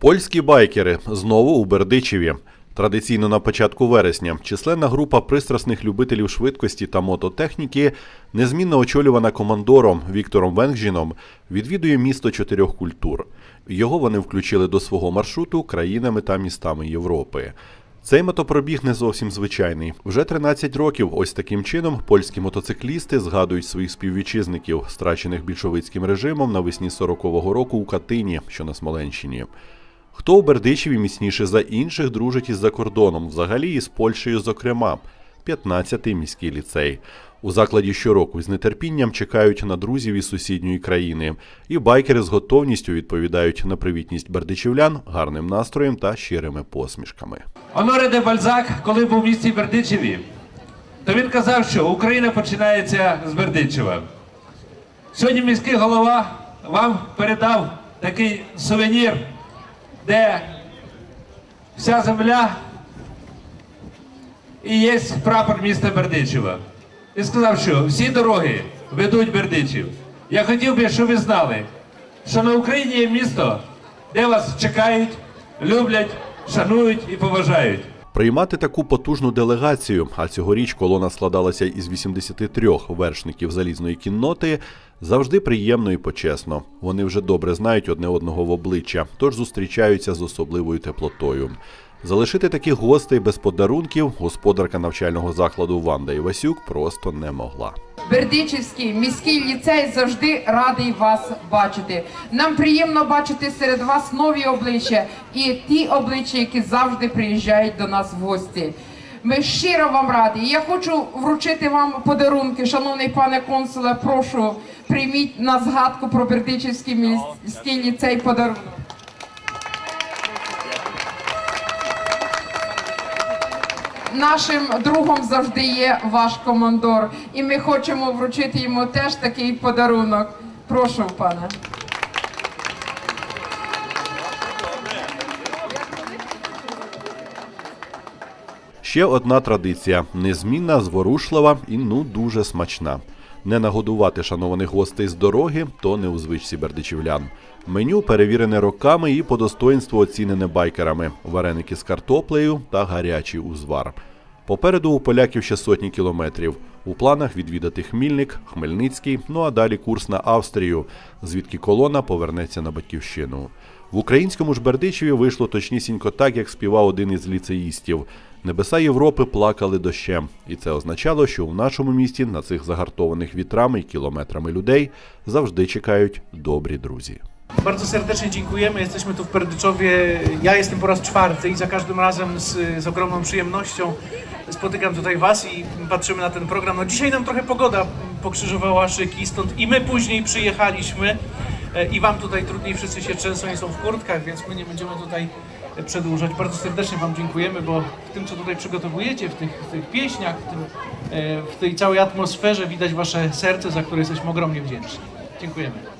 Польські байкери знову у Бердичеві. Традиційно на початку вересня численна група пристрасних любителів швидкості та мототехніки, незмінно очолювана командором Віктором Венгжіном, відвідує місто чотирьох культур. Його вони включили до свого маршруту країнами та містами Європи. Цей мотопробіг не зовсім звичайний. Вже 13 років ось таким чином польські мотоциклісти згадують своїх співвітчизників, страчених більшовицьким режимом навесні 40-го року у Катині, що на Смоленщині. Хто у Бердичеві міцніше за інших дружить із-за кордоном, взагалі і з Польщею, зокрема, 15-й міський ліцей. У закладі щороку з нетерпінням чекають на друзів із сусідньої країни, і байкери з готовністю відповідають на привітність бердичівлян гарним настроєм та щирими посмішками. Оноре де Бальзак, коли був в місті Бердичеві, то він казав, що Україна починається з Бердичева. Сьогодні міський голова вам передав такий сувенір, де вся земля і є прапор міста Бердичева. І сказав, що всі дороги ведуть Бердичів. Я хотів би, щоб ви знали, що на Україні є місто, де вас чекають, люблять, шанують і поважають. Приймати таку потужну делегацію, а цьогоріч колона складалася із 83 вершників залізної кінноти, завжди приємно і почесно. Вони вже добре знають одне одного в обличчя, тож зустрічаються з особливою теплотою. Залишити таких гостей без подарунків господарка навчального закладу Ванда Івасюк просто не могла. Бердичівський міський ліцей завжди радий вас бачити. Нам приємно бачити серед вас нові обличчя і ті обличчя, які завжди приїжджають до нас в гості. Ми щиро вам раді. Я хочу вручити вам подарунки, шановний пане консуле. Прошу прийміть на згадку про Бердичівський міський ліцей подарунок. Нашим другом завжди є ваш командор, і ми хочемо вручити йому теж такий подарунок. Прошу, пане. Ще одна традиція незмінна, зворушлива і ну дуже смачна. Не нагодувати шанованих гостей з дороги, то не у звичці бердичівлян. Меню перевірене роками і по достоинству оцінене байкерами: вареники з картоплею та гарячий узвар. Попереду у поляків ще сотні кілометрів. У планах відвідати Хмільник, Хмельницький, ну а далі курс на Австрію, звідки колона повернеться на батьківщину. В українському ж Бердичеві вийшло точнісінько так, як співав один із ліцеїстів. Небеса Європи плакали дощем, і це означало, що у нашому місті на цих загартованих вітрами і кілометрами людей завжди чекають добрі друзі. Bardzo serdecznie dziękujemy. Jesteśmy tu w Perdyczowie. Ja jestem po raz czwarty i za każdym razem z, z ogromną przyjemnością spotykam tutaj Was i patrzymy na ten program. No dzisiaj nam trochę pogoda pokrzyżowała szyki, stąd i my później przyjechaliśmy e, i Wam tutaj trudniej wszyscy się często nie są w kurtkach, więc my nie będziemy tutaj przedłużać. Bardzo serdecznie Wam dziękujemy, bo w tym, co tutaj przygotowujecie, w tych, w tych pieśniach, w, tym, e, w tej całej atmosferze widać Wasze serce, za które jesteśmy ogromnie wdzięczni. Dziękujemy.